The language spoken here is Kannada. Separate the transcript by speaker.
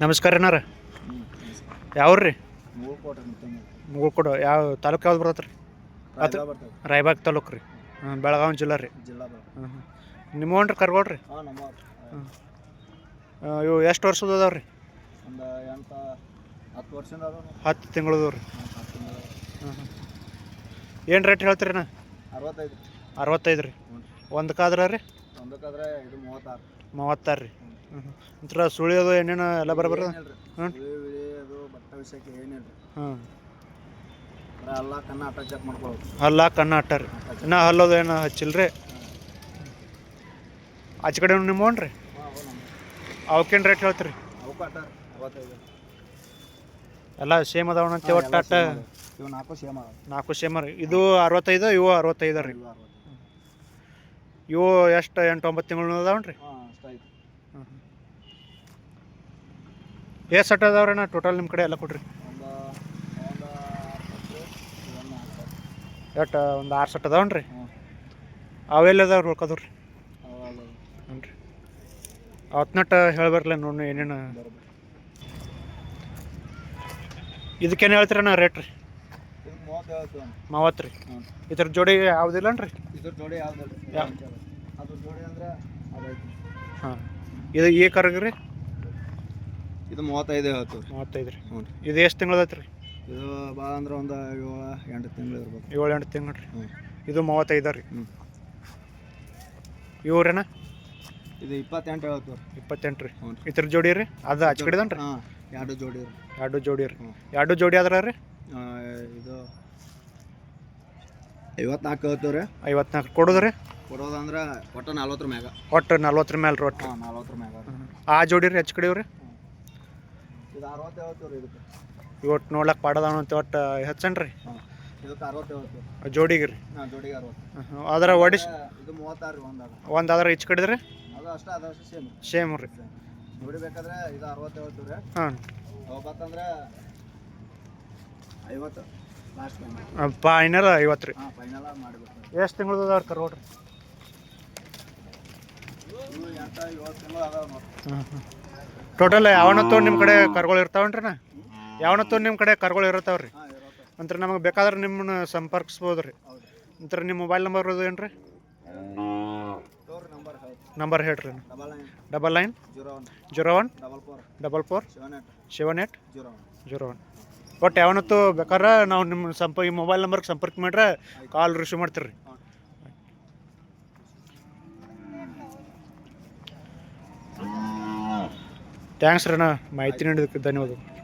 Speaker 1: ನಮಸ್ಕಾರ ಏನಾರ ಯಾವ್ರಿ ಮುಗುಳ್ಕೊಡು ಯಾವ ತಾಲೂಕು ಯಾವ್ದು ಬರ್ತೈತೆ ರೀ?
Speaker 2: ಅದು ಬರ್ತದೆ
Speaker 1: ರಾಯಬಾಗ್ ತಾಲೂಕು ರೀ. ಹಾಂ ಬೆಳಗಾವಿ ಜಿಲ್ಲಾ ರೀ.
Speaker 2: ಜಿಲ್ಲಾ ಬರ್ತದೆ
Speaker 1: ಹ್ಞೂ ನಿಮ್ಮ ನಿಮ್ಮವನ್ರಿ ಕರ್ಗೋಳ್ರಿ
Speaker 2: ಹಾಂ
Speaker 1: ಇವು ಎಷ್ಟು ವರ್ಷದ ಅದಾವ ರೀ?
Speaker 2: ಒಂದು ಹತ್ತು
Speaker 1: ತಿಂಗಳದವು ರೀ. ಹ್ಞೂ ಹ್ಞೂ ಏನು ರೇಟ್ ಹೇಳ್ತೀರಿ ನಾ
Speaker 2: ಅರವತ್ತೈದು
Speaker 1: ಅರವತ್ತೈದು ರೀ. ಒಂದಕ್ಕಾದ್ರೆ ರೀ.
Speaker 2: ಮೂವತ್ತಾರು
Speaker 1: ರೀ. ಒಂಥರ ಸುಳಿಯೋದು ಏನೇನು ಎಲ್ಲ ಬರೋಬರ ಹ್ಞೂ.
Speaker 2: ಅದು ಬಟ್ಟೆ ವಿಷಯಕ್ಕೆ ಕಣ್ಣ ಚೆಕ್ ಮಾಡ್ಕೊಳ್ಳೋದು
Speaker 1: ಹಲ್ಲ ಕಣ್ಣ ಅಟ್ಟ ರೀ. ಇನ್ನೂ ಹಲ್ಲೋದು ಏನು ರೀ ಆಚೆ ಕಡೆ ನಿಮ್ಮ ರೀ?
Speaker 2: ನಮ್ಮ
Speaker 1: ಅವಕ್ಕೇನು ರೇಟ್ ಹೇಳ್ತೀರಿ? ಎಲ್ಲ ಸೇಮ್ ಅದಾವಣ ಅಂತ ಒಟ್ಟು ಅಟ್ಟ
Speaker 2: ಇವು ನಾಲ್ಕು ಸೇಮ್ ಅದಾವ.
Speaker 1: ನಾಲ್ಕು ಸೇಮ್ ರೀ. ಇದು ಅರವತ್ತೈದು ಇವು ಅರವತ್ತೈದು ರೀ.
Speaker 2: ಇವು
Speaker 1: ಎಷ್ಟು ಎಂಟು ಒಂಬತ್ತು ತಿಂಗಳು ಅದಾವಣ್ರಿ
Speaker 2: ಅಷ್ಟೈತಿ
Speaker 1: ಎಷ್ಟು ಸಟ್ ಅದಾವ್ರಣ್ಣ ಟೋಟಲ್ ನಿಮ್ಮ ಕಡೆ ಎಲ್ಲ ಕೊಡ್ರಿ ಎಷ್ಟು ಒಂದು ಆರು ಸಟ್
Speaker 2: ಅದಾವನ್ರಿ?
Speaker 1: ಅವೆಲ್ಲ ಅದಾವ ಉಳ್ಕದವ್ ರೀ
Speaker 2: ಅವಾಗ
Speaker 1: ಹ್ಞೂ ರೀ ಅವತ್ನಟ್ಟ ಹೇಳ್ಬಾರ್ಲ ನೋಡಿ ಏನೇನು. ಇದಕ್ಕೇನು ಹೇಳ್ತೀರಣ್ಣ ರೇಟ್ ರೀ?
Speaker 2: ಮೂವತ್ತು
Speaker 1: ರೀ. ಇದ್ರ ಜೋಡಿ ಯಾವುದಿಲ್ಲನ್ರಿ
Speaker 2: ಇದ್ರ ಜೋಡಿ ಯಾವ್ದು
Speaker 1: ಯಾ-
Speaker 2: ಜೋಡಿ ಅಂದ್ರೆ ಅದೈತಿ
Speaker 1: ಹಾಂ. ಇದು ಈ ಕರ್ಗ ರೀ?
Speaker 2: ಇದು ಮೂವತ್ತೈದು ಹೇಳ್ತೀವಿ ರೀ
Speaker 1: ಮೂವತ್ತೈದು ರೀ.
Speaker 2: ಹ್ಞೂ ರೀ.
Speaker 1: ಇದು ಎಷ್ಟು ತಿಂಗಳದೈತೆ ರೀ?
Speaker 2: ಇದು ಭಾಳ ಅಂದ್ರೆ ಒಂದು ಏಳು ಎಂಟು ತಿಂಗಳು ಇರ್ಬೇಕು
Speaker 1: ಏಳು ಎಂಟು ತಿಂಗಳು ರೀ.
Speaker 2: ಹ್ಞೂ
Speaker 1: ಇದು ಮೂವತ್ತೈದು ರೀ.
Speaker 2: ಹ್ಞೂ
Speaker 1: ಇವ್ರೇನ?
Speaker 2: ಇದು ಇಪ್ಪತ್ತೆಂಟು ಹೇಳ್ತೀವಿ ರೀ.
Speaker 1: ಇಪ್ಪತ್ತೆಂಟು ರೀ.
Speaker 2: ಹ್ಞೂ ರೀ.
Speaker 1: ಇದ್ರ ಜೋಡಿ ರೀ? ಅದು ಹಚ್ಚ ರೀ?
Speaker 2: ಹಾಂ ಎರಡು ಜೋಡಿ ರೀ.
Speaker 1: ಎರಡು ಜೋಡಿ ರೀ.
Speaker 2: ಹ್ಞೂ.
Speaker 1: ಎರಡು ಜೋಡಿ ಆದ್ರೆ ರೀ?
Speaker 2: ಇದು ಐವತ್ನಾಲ್ಕು ಹೇಳ್ತೀವಿ ರೀ.
Speaker 1: ಐವತ್ನಾಲ್ಕು ಕೊಡೋದು ರೀ
Speaker 2: ಕೊಡೋದಂದ್ರೆ ಒಟ್ಟು ನಲ್ವತ್ತರ ಮ್ಯಾಗ.
Speaker 1: ಒಟ್ಟು ನಲ್ವತ್ತರ ಮೇಲೆ
Speaker 2: ಹಾಂ ನಲ್ವತ್ತರ ಮ್ಯಾಗ.
Speaker 1: ಆ ಜೋಡಿ ರೀ ಹೆಚ್ಚು
Speaker 2: ಇದು ಅರವತ್ತು ಹೇಳ್ತೀವಿ ರೀ ಇದಕ್ಕೆ.
Speaker 1: ಇವತ್ತು ನೋಡ್ಲಕ್ಕೆ ಪಾಡದಾವ ಅಂತ ಒಟ್ಟು
Speaker 2: ಹೆಚ್ಚನ್ರಿ. ಇದಕ್ಕೆ ಅರವತ್ತು ಹೇಳ್ತೀವಿ
Speaker 1: ಜೋಡಿಗೆ ರೀ.
Speaker 2: ಹಾಂ ಜೋಡಿಗೆ ಅರವತ್ತು.
Speaker 1: ಅದರ ಒಡಿಸ್
Speaker 2: ಇದು ಮೂವತ್ತಾರು ಒಂದಾಗ
Speaker 1: ಒಂದು ಇಚ್ ಕಡಿದ್ರಿ
Speaker 2: ಅದು ಅಷ್ಟೇ ಸೇಮ್
Speaker 1: ಸೇಮ್ ರೀ.
Speaker 2: ಜೋಡಿ ಬೇಕಾದ್ರೆ ಇದು ಅರವತ್ತು ಹೇಳ್ತೀವಿ ರೀ
Speaker 1: ಹಾಂ
Speaker 2: ಹೋಗ್ಬೇಕಂದ್ರೆ ಐವತ್ತು. ಲಾಸ್ಟ್
Speaker 1: ಫೈನಲ್ ಐವತ್ತು ರೀ.
Speaker 2: ಹಾಂ ಫೈನಲ್
Speaker 1: ಎಷ್ಟು ತಿಂಗಳದ ಕರ್ ಕರ್ಗೋಡ್ರಿ
Speaker 2: ಇವು
Speaker 1: ಯಾವನ ತೋರ್ ಟೋಟಲ್ ನಿಮ್ಮ ಕಡೆ ಕರ್ಗಳು ಇರ್ತಾವನ್ರಿ ನಾ ಯಾವನತ್ತು ನಿಮ್ಮ ಕಡೆ ಕರ್ಗಳು ಇರ್ತಾವ ರೀ
Speaker 2: ಹಾಂ
Speaker 1: ನಮಗೆ ಬೇಕಾದ್ರೆ ನಿಮ್ಮನ್ನ ಸಂಪರ್ಕಿಸ್ಬೋದು ರೀ
Speaker 2: ಹೌದು
Speaker 1: ನಿಮ್ಮ ಮೊಬೈಲ್ ನಂಬರ್ ಅದು ಏನು ರೀ
Speaker 2: ನಂಬರ್
Speaker 1: ಹೇಳ್ರಿ
Speaker 2: double nine zero one double four seven eight zero one
Speaker 1: zero one ಒಟ್ಟು ಯಾವನತ್ತು ಬೇಕಾದ್ರೆ ನಾವು ನಿಮ್ಮ ಸಂಪ ಈ ಮೊಬೈಲ್ ನಂಬರ್ಗೆ ಸಂಪರ್ಕ ಮಾಡ್ರೆ ಕಾಲ್ ರಿಸೀವ್ ಮಾಡ್ತೀರಿ ರೀ ಥ್ಯಾಂಕ್ಸ್ ರಣ್ಣ. ಮಾಹಿತಿ ನೀಡಿದ್ದಕ್ಕೆ ಧನ್ಯವಾದಗಳು.